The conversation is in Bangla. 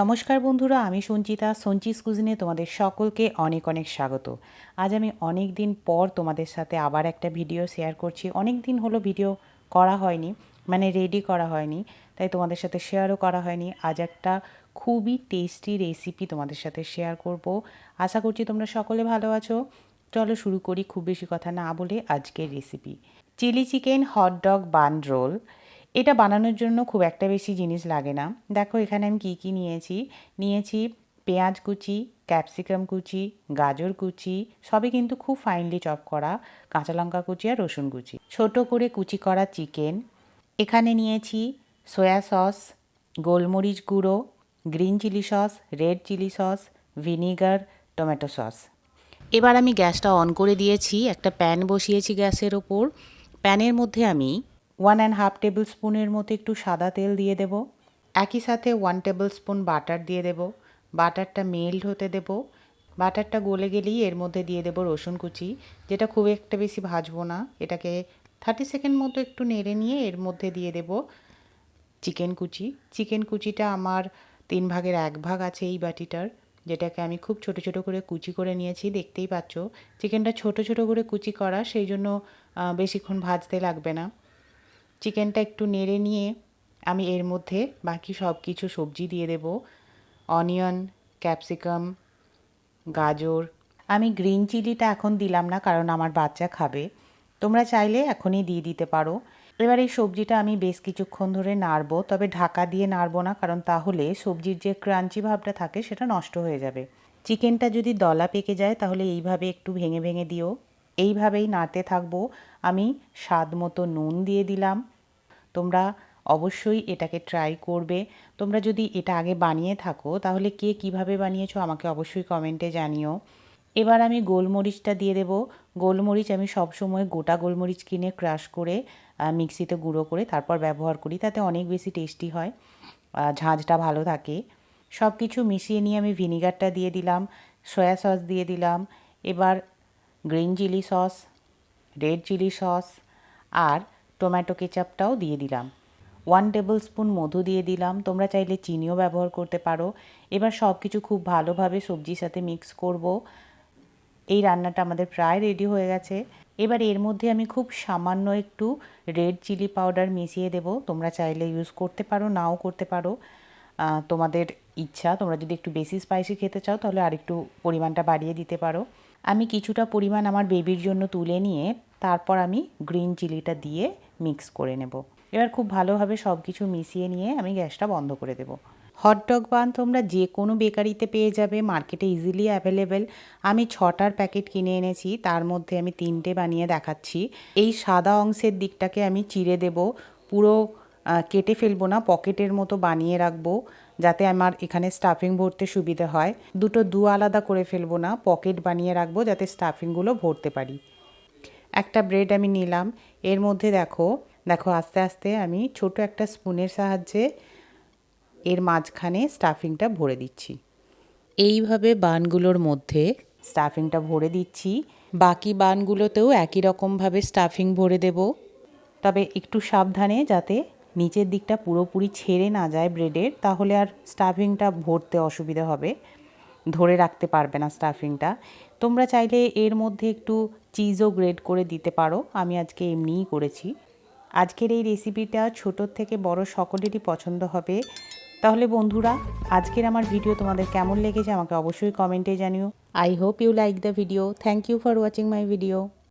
নমস্কার বন্ধুরা, আমি সঞ্চিতা। সঞ্চিস কুজিনে তোমাদের সকলকে অনেক অনেক স্বাগত। আজ আমি অনেক দিন পর তোমাদের সাথে আবার একটা ভিডিও শেয়ার করছি। অনেক দিন হলো ভিডিও করা হয়নি মানে রেডি করা হয়নি, তাই তোমাদের সাথে শেয়ারও করা হয়নি। আজ একটা খুবই টেস্টি রেসিপি তোমাদের সাথে শেয়ার করব। আশা করছি তোমরা সকলে ভালো আছো। চলো শুরু করি খুব বেশি কথা না বলে আজকের recipe chili chicken hot dog bun roll এটা বানানোর জন্য খুব একটা বেশি জিনিস লাগে না। দেখো, এখানে আমি কী কী নিয়েছি? নিয়েছি পেঁয়াজ কুচি, ক্যাপসিকাম কুচি, গাজর কুচি, সবই কিন্তু খুব ফাইনলি চপ করা কাঁচা লঙ্কা কুচি আর রসুন কুচি। ছোট করে কুচি করা চিকেন। এখানে নিয়েছি সয়া সস, গোলমরিচ গুঁড়ো, green chili sauce, red chili sauce, vinegar, tomato sauce. এবার আমি গ্যাসটা অন করে দিয়েছি, একটা প্যান বসিয়েছি গ্যাসের ওপর। প্যানের মধ্যে আমি ওয়ান অ্যান্ড হাফ টেবিল স্পুনের মতো একটু সাদা তেল দিয়ে দেব। একই সাথে ওয়ান টেবিল স্পুন বাটার দিয়ে দেব। বাটারটা মেল্ট হতে দেব। বাটারটা গলে গেলেই এর মধ্যে দিয়ে দেব রসুন কুচি, যেটা খুব একটা বেশি ভাজবো না। এটাকে থার্টি সেকেন্ড মতো একটু নেড়ে নিয়ে এর মধ্যে দিয়ে দেব চিকেন কুচি। চিকেন কুচিটা আমার তিন ভাগের এক ভাগ আছে এই বাটিটার, যেটাকে আমি খুব ছোট ছোট করে কুচি করে নিয়েছি, দেখতেই পাচ্ছ। চিকেনটা ছোট ছোট করে কুচি করা, সেই জন্য বেশিক্ষণ ভাজতে লাগবে না। চিকেনটা একটু নেড়ে নিয়ে আমি এর মধ্যে বাকি সব কিছু সবজি দিয়ে দেব। অনিয়ন ক্যাপসিকাম গাজর। আমি গ্রিন চিলিটা এখন দিলাম না, কারণ আমার বাচ্চা খাবে। তোমরা চাইলে এখনই দিয়ে দিতে পারো। এবার এই সবজিটা আমি বেশ কিছুক্ষণ ধরে নাড়বো, তবে ঢাকা দিয়ে নাড়বো না, কারণ তাহলে সবজির যে ক্রাঞ্চি ভাবটা থাকে সেটা নষ্ট হয়ে যাবে। চিকেনটা যদি দলা পেকে যায়, তাহলে এইভাবে একটু ভেঙে ভেঙে দিও। এইভাবেই নাড়তে থাকব। আমি স্বাদ মতো নুন দিয়ে দিলাম। তোমরা অবশ্যই এটাকে ট্রাই করবে। তোমরা যদি এটা আগে বানিয়ে থাকো, তাহলে কে কীভাবে বানিয়েছো আমাকে অবশ্যই কমেন্টে জানিও। এবার আমি গোলমরিচটা দিয়ে দেব। গোলমরিচ আমি সবসময় গোটা গোলমরিচ কিনে ক্রাশ করে মিক্সিতে গুঁড়ো করে তারপর ব্যবহার করি, তাতে অনেক বেশি টেস্টি হয় ঝাঁঝটা ভালো থাকে। সব কিছু মিশিয়ে নিয়ে আমি ভিনিগারটা দিয়ে দিলাম সয়া সস দিয়ে দিলাম। এবার green chili sauce red chili sauce আর টমেটো কেচাপটাও দিয়ে দিলাম। ওয়ান টেবিল স্পুন মধু দিয়ে দিলাম। তোমরা চাইলে চিনিও ব্যবহার করতে পারো। এবার সব কিছু খুব ভালোভাবে সবজির সাথে মিক্স করব। এই রান্নাটা আমাদের প্রায় রেডি হয়ে গেছে। এবার এর মধ্যে আমি খুব সামান্য একটু রেড চিলি পাউডার মিশিয়ে দেব। তোমরা চাইলে ইউজ করতে পারো, নাও করতে পারো। তোমাদের ইচ্ছা। তোমরা যদি একটু বেশি স্পাইসি খেতে চাও, তাহলে আরেকটু পরিমাণটা বাড়িয়ে দিতে পারো। আমি কিছুটা পরিমাণ আমার বেবির জন্য তুলে নিয়ে তারপর আমি গ্রিন চিলিটা দিয়ে মিক্স করে নেব। এবার খুব ভালোভাবে সব কিছু মিশিয়ে নিয়ে আমি গ্যাসটা বন্ধ করে দেব। হটডগ বান তোমরা যে কোনো বেকারিতে পেয়ে যাবে মার্কেটে ইজিলি অ্যাভেলেবেল আমি ছটার প্যাকেট কিনে এনেছি, তার মধ্যে আমি তিনটে বানিয়ে দেখাচ্ছি। এই সাদা অংশের দিকটাকে আমি চিড়ে দেব, পুরো কেটে ফেলব না, পকেটের মতো বানিয়ে রাখব, যাতে আমার এখানে স্টাফিং ভরতে সুবিধে হয়। দুটো দু আলাদা করে ফেলব না, পকেট বানিয়ে রাখব, যাতে স্টাফিংগুলো ভরতে পারি। একটা ব্রেড আমি নিলাম। এর মধ্যে দেখো দেখো আস্তে আস্তে আমি ছোট একটা স্পুনের সাহায্যে এর মাঝখানে স্টাফিংটা ভরে দিচ্ছি। এইভাবে বানগুলোর মধ্যে স্টাফিংটা ভরে দিচ্ছি। বাকি বানগুলোতেও একই রকমভাবে স্টাফিং ভরে দেব। তবে একটু সাবধানে যাতে নিচের দিকটা পুরোপুরি ছেড়ে না যায় ব্রেডের, তাহলে আর স্টাফিংটা ভরতে অসুবিধা হবে। ধরে রাখতে পারবে না স্টাফিংটা। তোমরা চাইলে এর মধ্যে একটু চিজও গ্রেড করে দিতে পারো, আমি আজকে এমনিই করেছি। আজকের এই রেসিপিটা ছোটোর থেকে বড় সকলেরই পছন্দ হবে। তাহলে বন্ধুরা, আজকের আমার ভিডিও তোমাদের কেমন লেগেছে আমাকে অবশ্যই কমেন্টে জানিও। I hope you like the video. Thank you for watching my video.